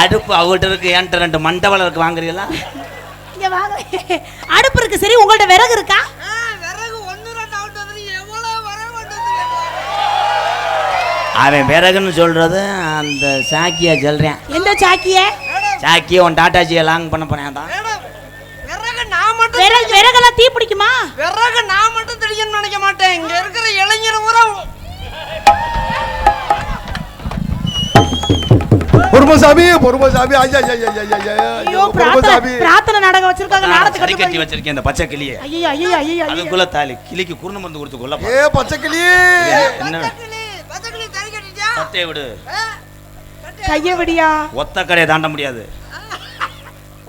அடுப்பு அவகிட்ட இருக்கு என்கிட்ட ரெண்டு மண்டபம் இருக்கு வாங்குறீங்களா? இங்க வாங்க. அடுப்பு இருக்கு சரி உங்கள்ட்ட விறகு இருக்கா? அவன் விறகுன்னு சொல்றது அந்த சாக்கியா சொல்றேன். எந்த சாக்கிய? சாக்கியை உன் டாட்டாச்சியை லாங் பண்ண போனேன் தான் மேடம் விறகு நான் மட்டும் விறகு விறகெல்லாம் தீ பிடிக்குமா? விறகு நான் மட்டும் தெரியும்னு நினைக்க மாட்டேன். இங்க இருக்கிற இளைஞர் பூரா பொறுமசாமி பொறுமசாமி ஐயா ஐயா ஐயா ஐயா ஐயா பிரார்த்தனை பொறுமசாமி. பிரார்த்தனை நாடகம் வச்சிருக்காங்க நாடகத்தை சரி கட்டி கட்டி வச்சிருக்கேன் இந்த பச்சை கிளியை. ஐயோ ஐயோ ஐயோ ஐயோ. அதுக்குள்ள தாலி கிளிக்கு குருண மருந்து கொடுத்து கொல்ல ஏ பச்சைக்கிளி என்ன? பச்சைக்கிளி பச்சைக்கிளி கட்டிட்டியா சத்தையை விடு. கைய விடியா. ஒத்த கடையை தாண்ட முடியாது.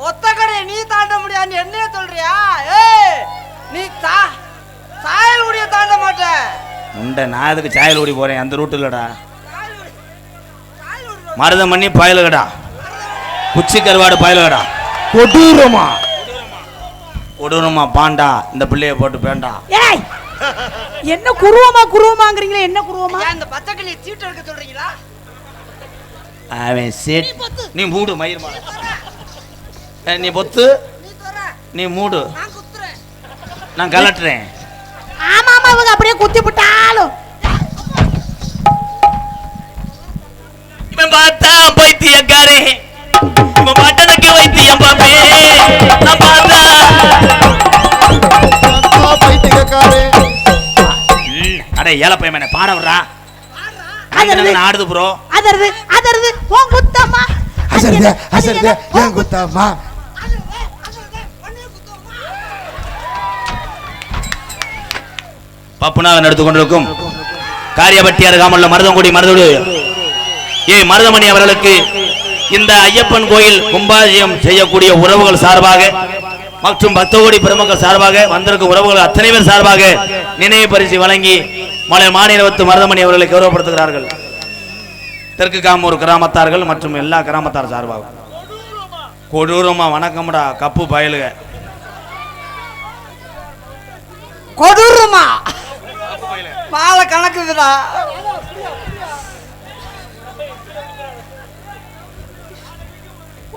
ஒத்த கடையை நீ தாண்ட முடியாதுன்னு என்னைய சொல்றியா? ஏய் நீ தா சாயல் முடிய தாண்ட மாட்ட. உண்டை நான் எதுக்கு சாயல் ஓடி போறேன்? அந்த ரூட்டு இல்லடா. மருதம் பண்ணி பயலுகடா. குச்சி கருவாடு பயலுகடா. கொடூரமா. கொடூரமா பாண்டா இந்த பிள்ளைய போட்டு பேண்டா. ஏய் என்ன குருவமா குருவமாங்கறீங்களே என்ன குருவமா? ஏன் இந்த பச்சைக்கிளி சீட்டு எடுக்க சொல்றீங்களா? அவன் சேட் நீ மூடு மயிர் மாலை. ஏய், நீ பொத்து. நீ மூடு. நான் குத்துறேன். நான் கலட்டுறேன். ஆமா ஆமா இவங்க அப்படியே குத்தி விட்டாலும் பைத்தியக்காரே இவன் பட்டனுக்கு வைத்தியம் பாப்பே நான் பார்த்தா பைத்தியக்காரே அடே ஏல பையன் பாட விடுறா. ஆடுது ப்ரோ அதறது அதறது உன் குத்தம்மா அசருதே ஏன் காரியப்பட்டி அருகாமல்ல மருதங்குடி மருதோடு. ஏ மருதமணி அவர்களுக்கு இந்த ஐயப்பன் கோயில் கும்பாஜயம் செய்யக்கூடிய உறவுகள் சார்பாக மற்றும் பக்தகோடி பெருமக்கள் சார்பாக வந்திருக்கும் உறவுகள் அத்தனை பேர் சார்பாக நினைவு பரிசு வழங்கி மலை மாநிலத்து மருதமணி அவர்களை கௌரவப்படுத்துகிறார்கள். தெற்கு காமூர் கிராமத்தார்கள் மற்றும் எல்லா கிராமத்தார் சார்பாக. கொடூரமா வணக்கம்டா கப்பு பயலுக. கொடூரமா? பால கணக்குதுடா.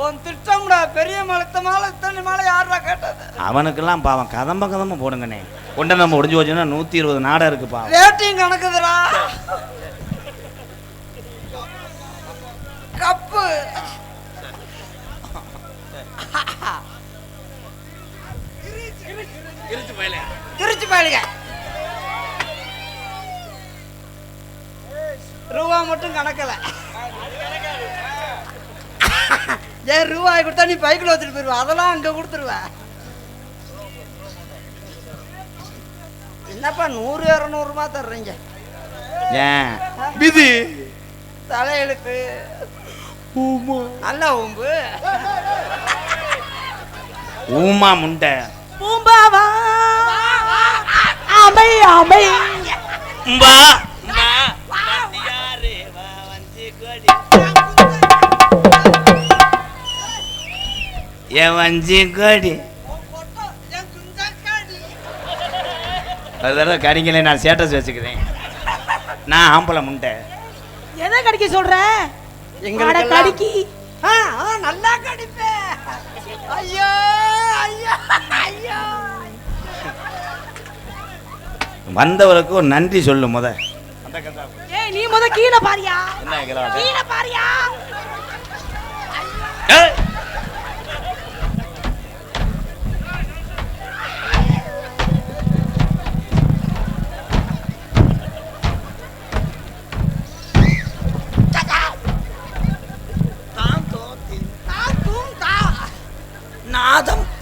உன் திட்டம்டா பெரிய மலத்த மாலை இத்தனை மாலை யாரா கேட்டது? அவனுக்கெல்லாம் பாவம். கதம்ப கதம்ப போடுங்கண்ணே. கொண்ட நம்ம முடிஞ்சு போச்சுன்னா நூத்தி இருபது நாடா இருக்கு பாவம். ரேட்டிங் கணக்குதுடா. கப்பு. திருச்சி பயலுங்க ரூபா மட்டும் கணக்கல. ஏன் ரூபாய் கொடுத்தா நீ பைக்கில் வச்சுட்டு போயிருவ. அதெல்லாம் அங்க கொடுத்துருவ. என்னப்பா நூறு இரநூறுமா தர்றீங்க? ஏன்? விதி. தலையெழுத்து. நல்ல ஊம்பு. ஊமா முண்டை. பூம்பாவா அமை அமை என் வஞ்சி கோடி. ஒரு தடவை கடிக்கலை நான் ஸ்டேட்டஸ் வச்சுக்கிறேன். நான் ஆம்பளை முண்டை. எதை கடிக்க சொல்ற? அட கடிக்கி. ஆ, ஆ, நல்லா கடிப்பேன் ஐயோ ஐயோ ஐயோ. வந்தவருக்கு ஒரு நன்றி சொல்லு முத. ஏய் நீ முத கீழே பாரியா? என்ன கீழே பாரியா? ஏய்!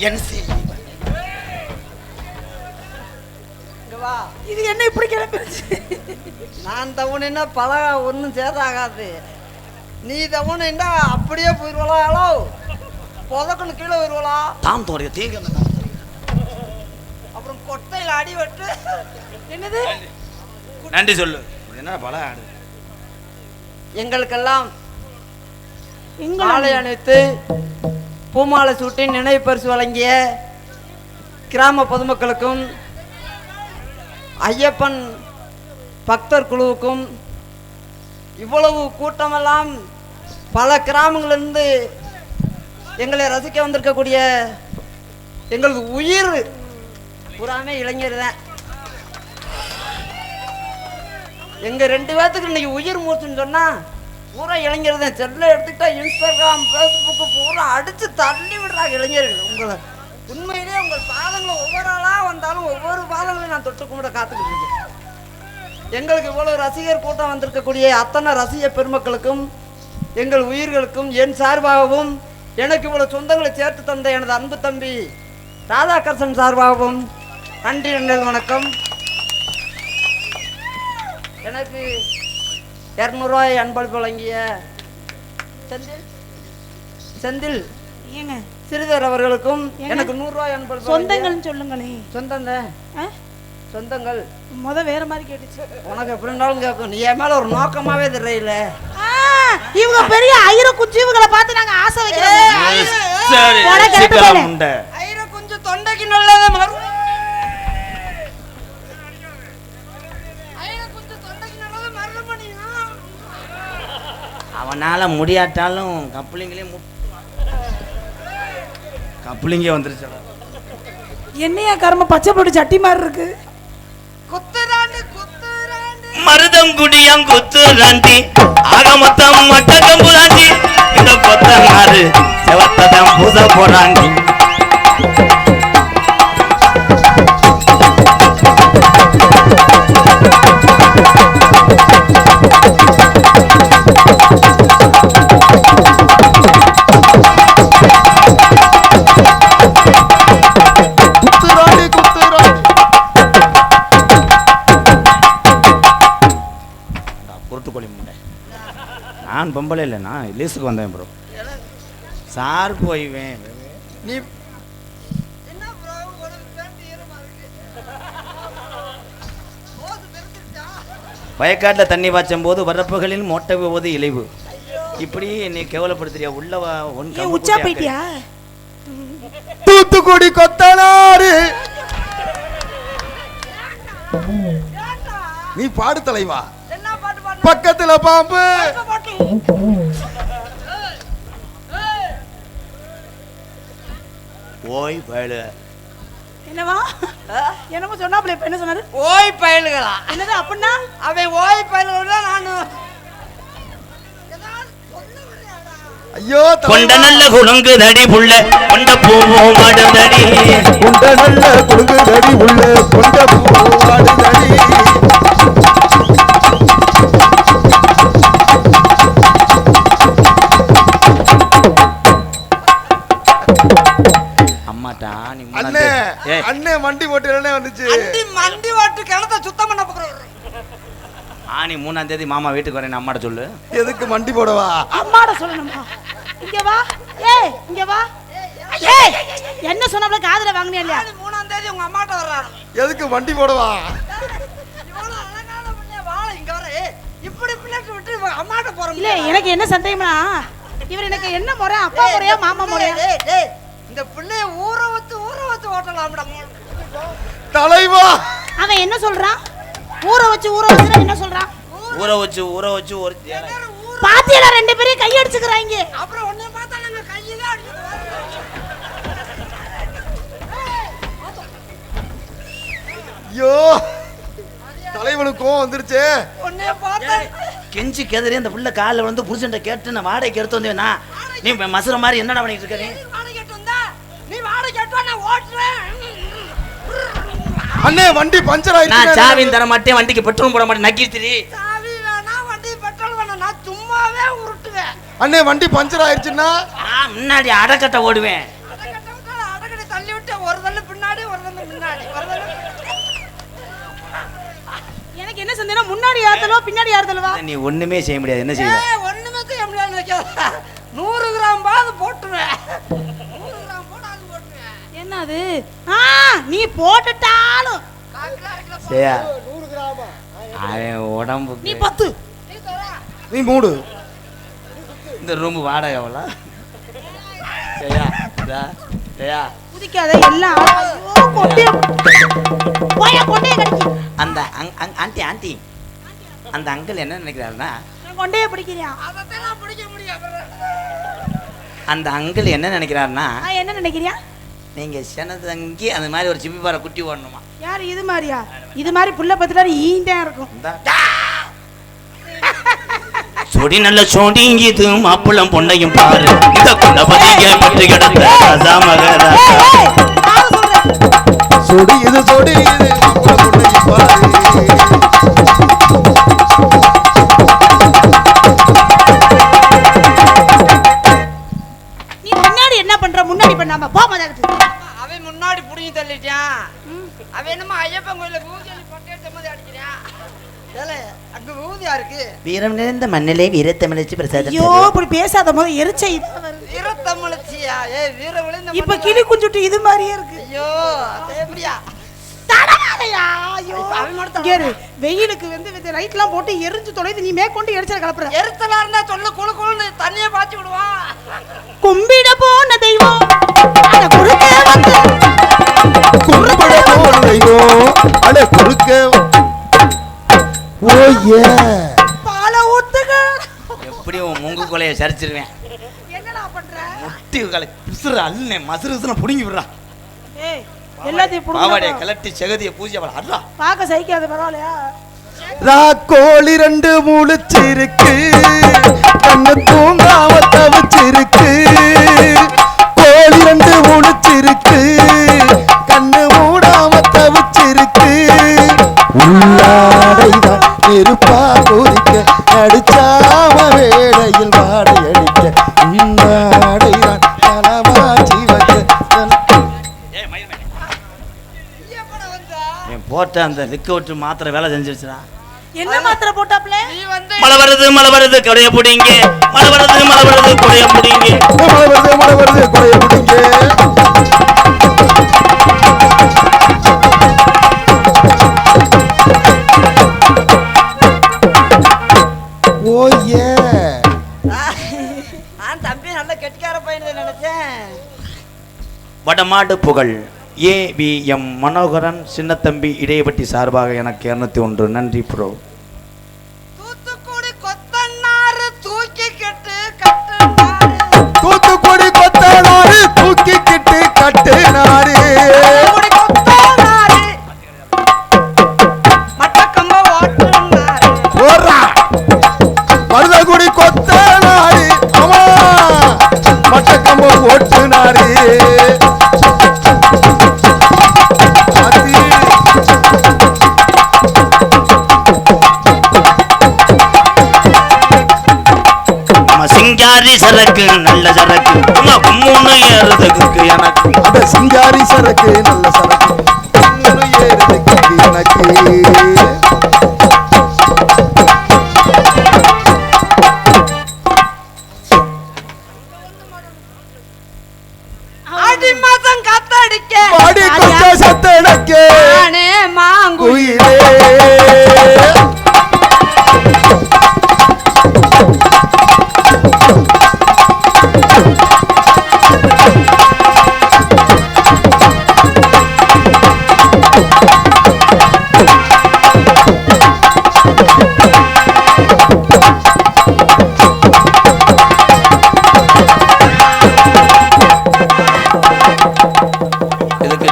நாதம் என் செய்தி இங்க வா. இது என்ன இப்படி கிளம்பிருச்சு நான் தவணுன்னா பல ஒன்றும் சேதாகாது. நீ தவணுன்னா அப்படியே போயிடுவலா ஹலோ? புதக்கணும் கீழே வருவலா? தாம் தோடைய தீங்க அப்புறம் கொட்டையில் அடி வெட்டு. என்னது? நன்றி சொல்லு. என்ன பல ஆடு? எங்களுக்கெல்லாம் எங்கள் மாலை அணிவித்து பூமாலை சூட்டி நினைவு பரிசு வழங்கிய கிராம பொதுமக்களுக்கும் ஐயப்பன் பக்தர் குழுவுக்கும் இவ்வளவு கூட்டமெல்லாம் பல கிராமங்களிலிருந்து எங்களை ரசிக்க வந்திருக்கக்கூடிய எங்களது உயிர் பூராமே இளைஞர் தான். எங்கள் ரெண்டு பேர்த்துக்கு இன்னைக்கு உயிர் மூச்சுன்னு சொன்னால் பூரா இளைஞர் தான். செல்ல எடுத்துக்கிட்டா இன்ஸ்டாகிராம் ஃபேஸ்புக்கு பூரா அடித்து தள்ளி விடுறாங்க இளைஞர்கள். உங்களை உண்மையிலேயே உங்கள் பாதங்களை ஒவ்வொரு ஆளாக வந்தாலும் ஒவ்வொரு பாதங்களையும் நான் தொட்டு கும்பிட காத்துக்கிட்டு இருக்கேன். எங்களுக்கு இவ்வளவு ரசிகர் கூட்டம் வந்திருக்கக்கூடிய அத்தனை ரசிக பெருமக்களுக்கும் எங்கள் உயிர்களுக்கும் என் சார்பாகவும் எனக்கு இவ்வளவு சொந்தங்களை சேர்த்து தந்த எனது அன்பு தம்பி ராதாகிருஷ்ணன் சார்பாகவும் நன்றி நன்றி வணக்கம். எனக்கு இரநூறுவாய் அன்பளிப்பு வழங்கிய செந்தில். செந்தில் ஏங்க? சிறிதர் அவர்களுக்கும்? எனக்கு நூறுரூவாய் அன்பளிப்பு சொந்தங்கள்னு சொல்லுங்களே. சொந்தங்க? சொந்தங்கள். முத வேற மாதிரி கேட்டுச்சு. உனக்கு எப்படி இருந்தாலும் கேட்கும் நீ என் மேல ஒரு நோக்கமாவே தெரியல. ஆ, இவங்க பெரிய ஐர குச்சிவுகளை பார்த்து நாங்க ஆசை வைக்கிறோம். அவனால முடியாட்டாலும் கப்ளிங்களே கப்ளிங்கே வந்துருச்சு என்னையா கர்ம பச்சை போட்டு சட்டி மாதிரி இருக்கு? மருதங்குடியம் குத்து ராண்டி ஆக மொத்தம் மட்ட கம்புராண்டி இந்த கொத்தனாரு செவத்ததான் பூச போறாண்டி. பொம்பளை இல்லை நான் லீஸுக்கு வந்தேன் ப்ரோ சார் போய்வேன். நீ போது வயக்காட்டில் தண்ணி பாய்ச்சும் போது வரப்புகளில் மோட்டை போவது இலைவு இப்படி என்னை கேவலப்படுத்துறியா? ஏன் உச்சா போயிட்டியா? தூத்துக்குடி கொத்தனாரு நீ பாடு தலைவா. என்ன பாட்டு பாட்டு பக்கத்துல பாம்பு. ஓய் பயலு. என்னவா? என்னமோ சொன்னாப்ல இப்ப என்ன சொன்னாரு? ஓய் பயலுகளா? என்னது அப்படின்னா? அவன் ஓய் பயலுகள் நானு? ஐயோ கொண்ட நல்ல குலுங்கு தடி புள்ள கொண்ட பூவும் மாடுதடி கொண்ட நல்ல கொழுகு தடி உள்ள கொண்ட பூவாடு தடி. அண்டி மண்டி வாட்டு கிணத்த சுத்தம் பண்ண போகிறோம் ஆனி மூணாம் தேதி மாமா வீட்டுக்கு வரேன் அம்மாட்ட சொல்லு. எதுக்கு வண்டி போடவா? அம்மாட சொல்லணுமா? இங்க வா. ஏய் இங்க வா. ஏய் என்ன சொன்னாப்ல காதுல வாங்குனியா இல்லையா? மூணாம் தேதி உங்க அம்மாட்ட வர்றாரு. எதுக்கு வண்டி போடவா? இப்படி பிள்ளைக்கு விட்டு அம்மாட்ட போறோம் இல்ல எனக்கு என்ன சந்தேகம்னா இவர் எனக்கு என்ன முறை அப்பா முறையா மாமா முறையா? இந்த பிள்ளைய ஊற வச்சு ஊற வச்சு ஓட்டலாம்டா. தலைவா. அவன் என்ன சொல்றான்? ஊற வச்சு ஊற வச்சு என்ன சொல்றான்? ஊற வச்சு ஊற வச்சு ஒரு பாத்தியல ரெண்டு பேரையும் கையடிச்சுக்கிறாங்க அப்புறம் உன்னை பார்த்தா நாங்க கையில ஐயோ தலைவனுக்கு கோவம் வந்துருச்சே. உன்னைய பார்த்தா கெஞ்சி கெதறி அந்த புள்ள காலில் வந்து புருஷன்ட்ட கேட்டு நான் வாடகைக்கு எடுத்து வந்தேன் நான் நீ மசுற மாதிரி என்னடா பண்ணிட்டு இருக்க நீ? அண்ணே வண்டி பஞ்சர் நான் ஆயிடுச்சு சாவியும் தர மாட்டேன் வண்டிக்கு பெட்ரோல் போட மாட்டேன் நக்கித்திரி சாவி வேணா வண்டி பெட்ரோல் வேணாம் நான் சும்மாவே உருட்டுவேன். அண்ணே வண்டி பஞ்சர் ஆயிடுச்சுன்னா? நான் முன்னாடி அடக்கட்ட ஓடுவேன். அடக்கட்டை தள்ளி விட்டு ஒரு தள்ளு பின்னாடி ஒரு தள்ளு முன்னாடி ஒரு தள்ளு எனக்கு என்ன சந்தேகம்? முன்னாடி யார்த்தலோ பின்னாடி யார்த்தலவா நீ ஒண்ணுமே செய்ய முடியாது. என்ன செய்வ? ஏய், ஒண்ணுமே செய்ய முடியாது நூறு கிராம் பாது போட்டுருவேன். நூறு கிராம் போட்டு அது போட்டுருவேன். என்ன அது ஆ நீ போட்டுட்டாலும் காக்கில அரைக்கில சரியா அவன் நீ பத்து. நீ மூடு. இந்த ரூம் வாடகை எவ்வளோ? ஜெயா குதிக்காத எல்லாம் அந்த ஆண்டி ஆண்டி. அந்த அங்கிள் என்ன நினைக்கிறாருன்னா நான் கொண்டே பிடிக்கிறியா அந்த அங்கிள் என்ன நினைக்கிறாருன்னா நான் என்ன நினைக்கிறியா? நீங்க செனதங்கி அந்த மாதிரி ஒரு சிப்பி பாறை குட்டி ஓடணுமா? யார் இது மாதிரியா? இது மாதிரி புள்ள பத்துட்டாரு ஈந்தான் இருக்கும். சொடி நல்ல சொடி இது மாப்பிளம் பொண்ணையும் பாரு. இந்த குணபதிய பட்டு கிடந்த ராஜா மகராஜா. சொடி இது சொடி இது. மாப்பிள்ளை பொண்ணையும் பாரு. பண்ணாம போ மதாக்கிட்டு அவன் முன்னாடி புடிங்கி தள்ளிட்டான் அவன் என்னமோ ஐயப்பன் கோயில பூஜை பட்டு எடுத்த மாதிரி அடிக்கிறான் ஏலே, அங்க ஊதியா இருக்கு? வீரம் நிறைந்த மண்ணிலே வீரத்தமிழச்சி பிரசாதம் ஐயோ இப்படி பேசாத போது எரிச்ச இது வீரத்தமிழச்சியா? ஏ வீர இப்ப கிளி குஞ்சுட்டு இது மாதிரியே இருக்கு. ஐயோ அது எப்படியா. இப்ப வெயிலுக்கு வந்து லைட் எல்லாம் போட்டு எரிஞ்சு தொலைது நீ மேற்கொண்டு எரிச்சல் கலப்புற. எருத்தலா இருந்தா சொல்லு குழு குழுன்னு தண்ணியை பாய்ச்சி விடுவான். கும்பிட போன தெய்வம். சரிச்சிருவேன். என்னடா பண்ற? முட்டி கலை பிசுறு அல்ல மசுறு விசுறு புடுங்கி விடுறான் ஏய் எல்லாத்தையும் பாவாடைய கலட்டி செகதியை பூஜை அவளை அட்ரா பாக்க சகிக்காத பரவாயில்லையா? ராக்கோழி ரெண்டு முழிச்சிருக்கு. கண்ணு தூங்காம தவிச்சிருக்கு. கோழி ரெண்டு முழிச்சிருக்கு. கண்ணு மூடாம தவிச்சிருக்கு. உள்ளாடைதான் போட்ட அந்த லிக்க விட்டு மாத்திரை வேலை செஞ்சிருச்சுடா. என்ன மாத்திரை போட்டாப்ல நீ வந்து மழை வருது மழை வருது கொடைய புடிங்க. மழை வருது மழை வருது கொடைய புடிங்க. மழை வருது மழை வருது கொடைய பிடிங்க. ஓ ஏ. நான் தம்பி நல்ல கெட்டிக்கார பையன் நினைச்சேன். வடமாடு புகழ். A V M Manoharan Chinnathambi Idaiyapatti சார்பாக எனக்கு இருநூத்தி ஒன்று. நன்றி ப்ரோ. தூத்துக்குடி கொத்தனாரு தூக்கி கெட்டு கட்டுனாரு தூத்துக்குடி கொத்தனாரு தூக்கிக்கிட்டு கட்டுனாரு தூத்துக்குடி சிங்காரி சரக்கு நல்ல சரக்கு. நம்ம கும்முன்னு ஏறுறதுக்கு எனக்கு. அட சிங்காரி சரக்கு நல்ல சரக்கு. ஏறுதுக்கு எனக்கு. ஆடி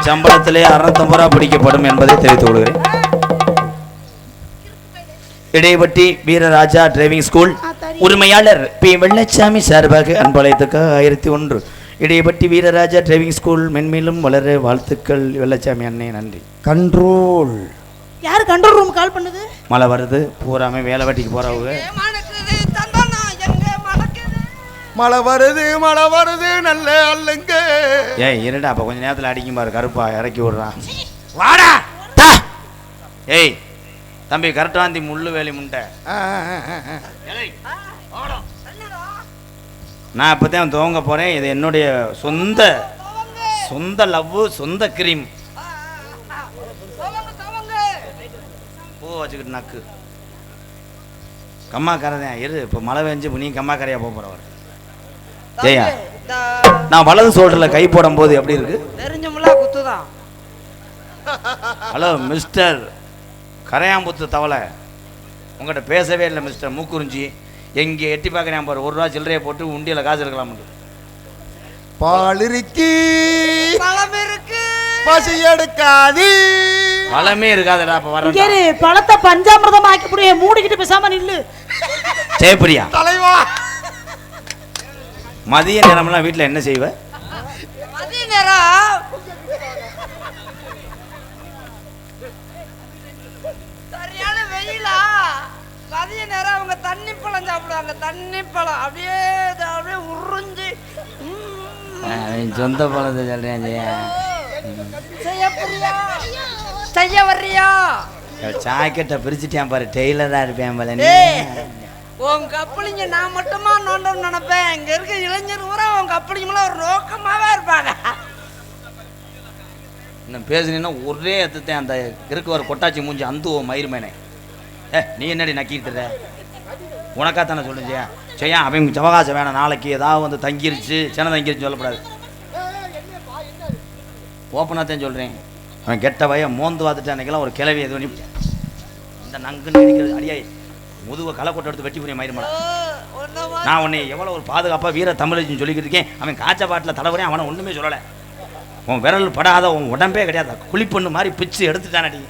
சம்பளத்திலே அறுநூத்தம்பது ரூபா பிடிக்கப்படும் என்பதை தெரிவித்துக் கொள்கிறேன். இடையப்பட்டி வீரராஜா டிரைவிங் ஸ்கூல் உரிமையாளர் பி. வெள்ளச்சாமி சார்பாக அன்பழைத்துக்கு ஆயிரத்தி ஒன்று. இடையப்பட்டி வீரராஜா டிரைவிங் ஸ்கூல் மென்மேலும் வளர வாழ்த்துக்கள். வெள்ளச்சாமி அண்ணே நன்றி. கண்ட்ரோல். யாரு கண்ட்ரோல் ரூம் கால் பண்ணுது? மழை வருது பூராமே வேலை வெட்டிக்கு போறவங்க. மழை வருது மழை வருது நல்ல அல்லங்க ஏய் இருடா அப்ப கொஞ்ச நேரத்துல அடிக்கும் பாரு கருப்பா இறக்கி விடுறான் வாடா. ஏய் தம்பி கரெக்டாந்தி முள்ளு வேலி முண்டை. நான் இப்பதான் துவங்க போறேன். இது என்னுடைய சொந்த சொந்த லவ் சொந்த கிரீம். பூ வச்சுக்கிட்டு நக்கு. கம்மா கரைதான் இரு இப்போ மழை பெஞ்சு இப்போ நீ கம்மா கரையா போக போறவர் ஜெயா நான் வலது சோல்டர்ல கை போடும் போது எப்படி இருக்கு? தெரிஞ்சமுல்லா குத்துதான் ஹலோ மிஸ்டர் கரையாம்புத்து தவளை. உங்கள்கிட்ட பேசவே இல்லை மிஸ்டர் மூக்குறிஞ்சி. எங்கே எட்டி பார்க்குறேன் பாரு ஒரு ரூபா சில்லறையை போட்டு உண்டியில் காசு எடுக்கலாம்னு. பால் இருக்கி பழம் இருக்கு. பசி எடுக்காது. பழமே இருக்காதுடா அப்போ வர பழத்தை பஞ்சாமிரதம் ஆக்கி முடிய மூடிக்கிட்டு பேசாம நில்லு. ஜெயப்பிரியா. தலைவா. மதிய நேரம்லாம் வீட்டில் என்ன செய்வ? மதிய நேரம் சரியான வெயிலா? மதிய நேரம் அவங்க தண்ணி பழம் சாப்பிடுவாங்க. தண்ணி பழம். அப்படியே அப்படியே உறிஞ்சு. சொந்த பழத்தை சொல்கிறேன் ஜெயா? செய்ய புரியா? செய்ய வர்றியா? ஜாக்கெட்டை பிரிச்சுட்டேன் பாரு. டெய்லராக இருப்பேன் போல உன் கப்பலிங்க நான் மட்டுமா நோண்டன்னு நினைப்பேன். இங்க இருக்க இளைஞர் பூரா உன் கப்பலிங்கெல்லாம் ஒரு நோக்கமாவே இருப்பாங்க. இன்னும் பேசுனீங்கன்னா ஒரே எத்தத்தை அந்த இருக்கு ஒரு கொட்டாச்சி மூஞ்சி அந்த மயிர் மேனே ஏ நீ என்னடி நக்கிட்டு இருக்க? உனக்கா தானே சொல்லுங்க செய்யா ஜெயா அவன் ஜவகாசம் வேணாம். நாளைக்கு ஏதாவது வந்து தங்கிருச்சு சின்ன தங்கிருச்சு சொல்லக்கூடாது ஓப்பனாக தான் சொல்கிறேன் அவன் கெட்ட பையன் மோந்து பார்த்துட்டு அன்னைக்கெல்லாம் ஒரு கிளவி எது பண்ணி இந்த நங்குன்னு அடிக்கிறது அடியாய் முதுவை களை கொட்டை எடுத்து வெட்டி புரிய மயிர் மேலே நான் உன்னை எவ்வளோ ஒரு பாதுகாப்பாக வீர தமிழச்சின்னு சொல்லிக்கிட்டு இருக்கேன். அவன் காய்ச்ச பாட்டில் தலைவரேன் அவனை ஒன்றுமே சொல்லலை. உன் விரல் படாத உன் உடம்பே கிடையாது. குழிப்பண்ணு மாதிரி பிச்சு எடுத்துட்டானடி.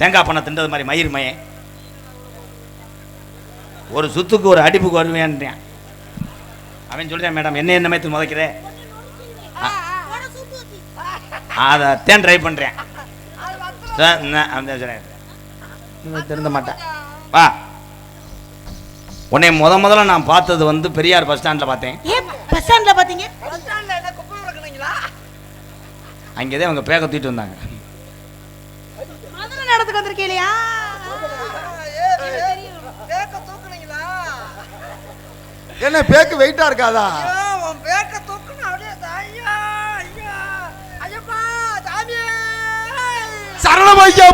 தேங்காய் பண்ண தின்றது மாதிரி மயிர் மயன் ஒரு சுத்துக்கு ஒரு அடிப்புக்கு வருவேன்றான் அவன் சொல்றேன் மேடம் என்ன என்ன மேத்து முதக்கிறே? அதை தேன் ட்ரை பண்ணுறேன் திருந்த மாட்டேன். வா. உன்னை முத முதல்ல நான் பார்த்தது வந்து பெரியார் பஸ் ஸ்டாண்டில் பார்த்தேன். பஸ் ஸ்டாண்ட்ல பாத்தீங்க பஸ் ஸ்டாண்ட்ல என்ன குப்பை வைக்கணுங்களா அங்கேதான் அவங்க பேக்க தூக்கிட்டு வந்தாங்க. நடத்துக்கு வந்திருக்கீங்களா? பேக்க தூக்குனீங்களா? என்ன பேக்கு வெயிட்டா இருக்காதா? ஐயோ